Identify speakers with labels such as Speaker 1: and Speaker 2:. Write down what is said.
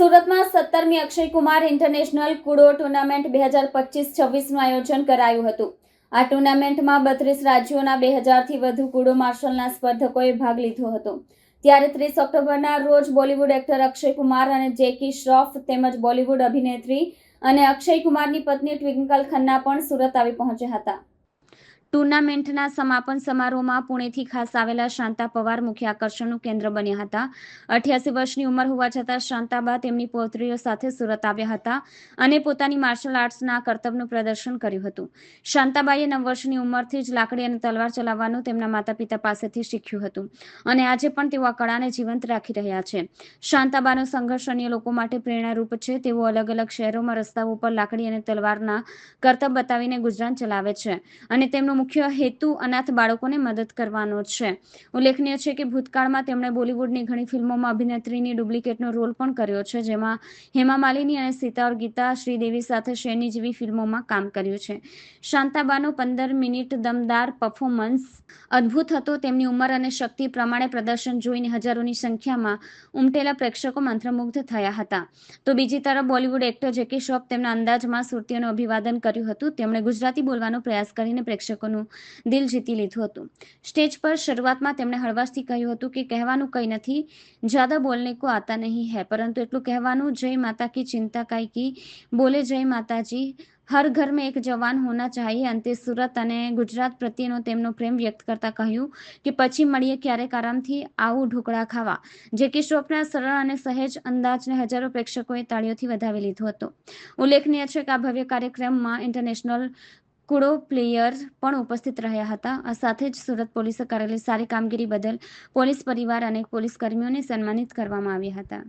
Speaker 1: સુરતમાં સત્તરમી Akshay Kumar international Kudo tournament બે હજાર પચીસ છવ્વીસનું આયોજન કરાયું હતું. આ ટુર્નામેન્ટમાં બત્રીસ રાજ્યોના બે હજારથી વધુ કુડો માર્શલના સ્પર્ધકોએ ભાગ લીધો હતો. ત્યારે ત્રીસ ઓક્ટોબરના રોજ બોલિવૂડ એક્ટર અક્ષય કુમાર અને જેકી શ્રોફ તેમજ બોલિવૂડ અભિનેત્રી અને અક્ષય કુમારની પત્ની ટ્વિંકલ ખન્ના પણ સુરત આવી પહોંચ્યા હતા. ટુર્નામેન્ટના સમાપન સમારોહમાં પુણેથી ખાસ આવેલા શાંતા પવાર મુખ્ય આકર્ષણનું કેન્દ્ર બન્યા હતા. અઠ્યાસી વર્ષની ઉંમર હોવા છતાં શાંતાબા તેમની પૌત્રીઓ સાથે સુરત આવ્યા હતા અને પોતાની માર્શલ આર્ટ્સના કર્તવ્યનું પ્રદર્શન કર્યું હતું. શાંતાબાઈએ નવ વર્ષની ઉંમરથી જ લાકડી અને તલવાર ચલાવવાનું તેમના માતા પિતા પાસેથી શીખ્યું હતું અને આજે પણ તેઓ આ કળાને જીવંત રાખી રહ્યા છે. શાંતાબાનો સંઘર્ષ અન્ય લોકો માટે પ્રેરણારૂપ છે. તેઓ અલગ અલગ શહેરોમાં રસ્તાઓ ઉપર લાકડી અને તલવારના કરતબ બતાવીને ગુજરાન ચલાવે છે અને તેમનો મુખ્ય હેતુ અનાથ બાળકોને મદદ કરવાનો છે. ઉલ્લેખનીય છે કે ભૂતકાળમાં તેમણે બોલિવૂડની ઘણી ફિલ્મોમાં અભિનેત્રીની ડુપ્લિકેટનો રોલ પણ કર્યો છે, જેમાં હેમા માલિની અને સીતાઓર ગીતા શ્રીદેવી સાથે શેની જેવી ફિલ્મોમાં કામ કર્યું છે. શાંતાબાનો પંદર મિનિટ દમદાર પરફોર્મન્સ અદ્ભુત હતો. તેમની ઉંમર અને શક્તિ પ્રમાણે પ્રદર્શન જોઈને હજારોની સંખ્યામાં ઉમટેલા પ્રેક્ષકો મંત્રમુગ્ધ થયા હતા. તો બીજી તરફ બોલિવૂડ એક્ટર જેકી શ્રોફ તેમના અંદાજમાં સુરતીઓનું અભિવાદન કર્યું હતું. તેમણે ગુજરાતી બોલવાનો પ્રયાસ કરીને પ્રેક્ષકોનું દિલ જીતી લીધું હતું. સ્ટેજ પર શરૂઆતમાં તેમણે હળવાશથી કહ્યું હતું કે કહેવાનું કંઈ નથી, જ્યાદા બોલને કો આતા નહીં હૈ, પરંતુ એટલું કહેવાનું, જય માતા કી ચિંતા કાંઈ કી બોલે જય માતાજી, હર ઘર એક જવાન હોના ચાહીએ, અંતે સુરત અને ગુજરાત પ્રત્યેનો તેમનો પ્રેમ વ્યક્ત કરતા કહ્યું કે પછી મળીએ ક્યારેક આરામથી, આવું ઢોકળા ખાવા. જે કે શ્રોફના સરળ અને સહેજ અંદાજને હજારો પ્રેક્ષકોએ તાળીઓથી વધાવી લીધો હતો. ઉલ્લેખનીય છે કે આ ભવ્ય કાર્યક્રમમાં ઇન્ટરનેશનલ કુડો પ્લેયર પણ ઉપસ્થિત રહ્યા હતા. આ સાથે જ સુરત પોલીસે કરેલી સારી કામગીરી બદલ પોલીસ પરિવાર અને પોલીસ કર્મીઓને સન્માનિત કરવામાં આવ્યા હતા.